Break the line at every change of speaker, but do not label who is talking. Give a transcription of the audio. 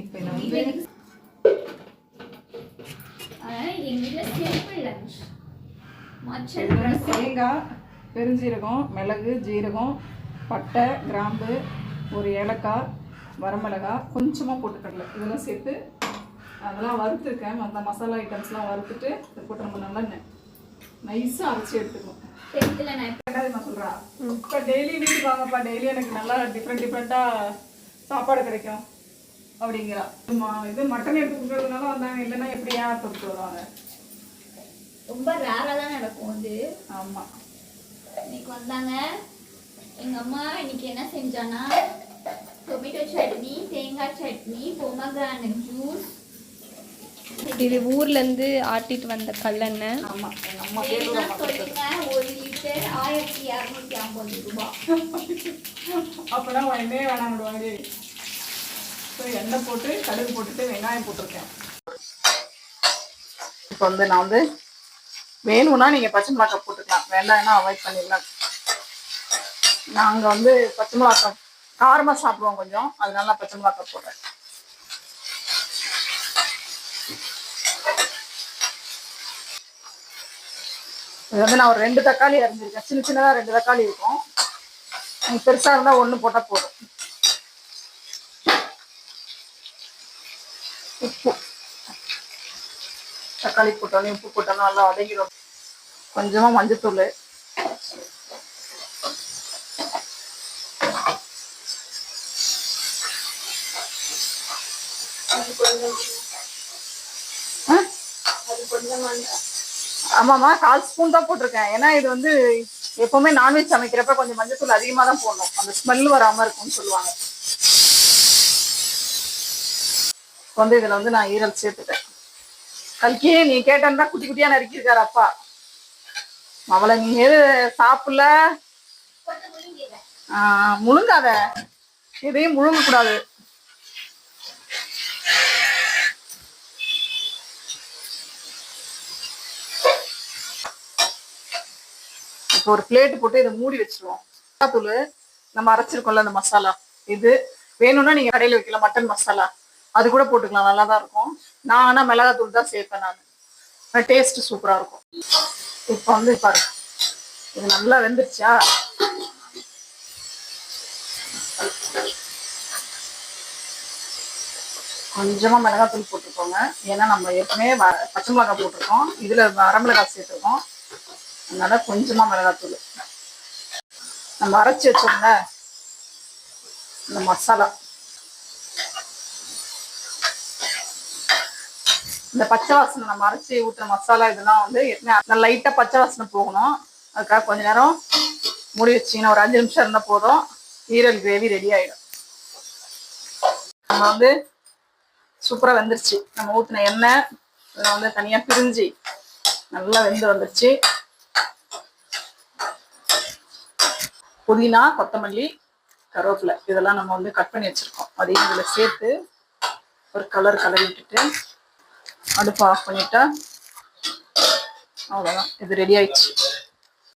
இப்போ இதோட தேங்காய் பெருஞ்சீரகம் மிளகு ஜீரகம் பட்டை கிராம்பு ஒரு ஏலக்காய் வரமிளகாய் கொஞ்சமாக போட்டுக்கடலை. இதெல்லாம் சேர்த்து அதெல்லாம் வறுத்துருக்கேன். அந்த மசாலா ஐட்டம்ஸ்லாம் வறுத்துட்டு இதை போட்டு நம்ம நல்லா நைஸாக அரைச்சி எடுத்துக்கணும். ரெண்டாவது நான் சொல்கிறேன் இப்போ டெய்லி வீட்டுக்கு வாங்கப்பா. டெய்லி எனக்கு நல்லா டிஃப்ரெண்ட் டிஃப்ரெண்ட்டாக சாப்பாடு கிடைக்கும். அப்படிங்கிறா. ஆமா, இது மட்டன் எடுத்து கொடுக்கறதுனால வந்தாங்க. இல்லைன்னா எப்படி ஏன் கொடுத்து வருவாங்க
ரொம்ப ரேராக தான் நடக்கும் அது.
ஆமாம்
இன்னைக்கு வந்தாங்க. எங்க அம்மா இன்னைக்கு என்ன செஞ்சானா டொமேட்டோ சட்னி தேங்காய் சட்னி பொமக்ரானட் ஜூஸ்
இது ஊர்ல இருந்து ஆட்டிட்டு வந்த கல்லெண்ணெய்
ஆமாம் எங்கள் அம்மா
சொல்லுங்க. ஒரு லிட்டர் ஆயிரத்தி இரநூத்தி ஐம்பது ரூபாய்
அப்போதான் எண்ணெயே வேணாம் விடுவாங்க. ஸோ எண்ணெய் போட்டு கடுகு போட்டுட்டு வெங்காயம் போட்டிருக்கேன். இப்போ வந்து நான் வந்து வேணும்னா நீங்கள் பச்சை மிளகாய் போட்டுக்கலாம். வேண்டாம்னா அவாய்ட் பண்ணிடலாம். நாங்கள் வந்து பச்சை மிளகாய் காரமாக சாப்பிடுவோம் கொஞ்சம். அதனால நான் பச்சை மிளகாய் போடுறேன். இது வந்து நான் ஒரு ரெண்டு தக்காளி அரிஞ்சிருக்கேன். சின்ன சின்னதாக ரெண்டு தக்காளி இருக்கும். பெருசாக இருந்தால் ஒன்று போட்டால் போதும். உப்பு தக்காளி போட்டோன்னே உப்பு போட்டோன்னா நல்லா வதங்கிடும். கொஞ்சமாக மஞ்சத்தூள். ஆமாம்மா கால் ஸ்பூன் தான் போட்டிருக்கேன். ஏன்னா இது வந்து எப்பவுமே நான்வெஜ் சமைக்கிறப்ப கொஞ்சம் மஞ்சத்தூள் அதிகமாக தான் போடணும். அந்த ஸ்மெல் வராமல் இருக்கும்னு சொல்லுவாங்க இப்ப வந்து இதில் வந்து நான் ஈரல் சேர்த்துட்டேன். கல்கி நீ கேட்டா குட்டி குட்டியாக நறுக்கியிருக்காரு அப்பா. அவளை நீ எது சாப்பிடல? ஆஹ், முழுங்காத. எதையும் முழுங்கக்கூடாது. இப்போ ஒரு பிளேட் போட்டு இதை மூடி வச்சிருவோம். தூள் நம்ம அரைச்சிருக்கோம்ல அந்த மசாலா. இது வேணும்னா நீங்க கடையில் வைக்கலாம் மட்டன் மசாலா. அது கூட போட்டுக்கலாம் நல்லா தான் இருக்கும். நான் ஆனால் மிளகாத்தூள் தான் சேர்ப்பேன் நான். டேஸ்ட் சூப்பரா இருக்கும். இப்போ வந்து பாருங்க இது நல்லா வெந்துருச்சா? கொஞ்சமா மிளகாத்தூள் போட்டுக்கோங்க. ஏன்னா நம்ம ஏற்கனவே வ- பச்சை மிளகாய் போட்டிருக்கோம். இதுல வரமிளகாய் சேர்த்துருக்கோம். அதனால கொஞ்சமா மிளகாத்தூள். நம்ம அரைச்சி வச்சோம்ல இந்த மசாலா. இந்த பச்சை வாசனை நம்ம அரைச்சி ஊற்றுற மசாலா இதெல்லாம் வந்து ஏற்கனவே லைட்டாக பச்சை வாசனை போகணும். அதுக்காக கொஞ்ச நேரம் மூடி வச்சிங்கன்னா ஒரு அஞ்சு நிமிஷம் இருந்தால் போதும். ஈரல் கிரேவி ரெடி ஆகிடும் நம்ம வந்து சூப்பராக வெந்துருச்சு. நம்ம ஊற்றின எண்ணெய் இதில் வந்து தனியாக பிரிஞ்சு நல்லா வெந்து வந்துருச்சு. புதினா கொத்தமல்லி கருவேப்பிலை இதெல்லாம் நம்ம வந்து கட் பண்ணி வச்சுருக்கோம். அதையும் இதில் சேர்த்து ஒரு கலர் கலரி விட்டுட்டு அடுப்பு ஆஃப் பண்ணிட்டா அவ்வளோதான் இது ரெடி ஆயிடுச்சு.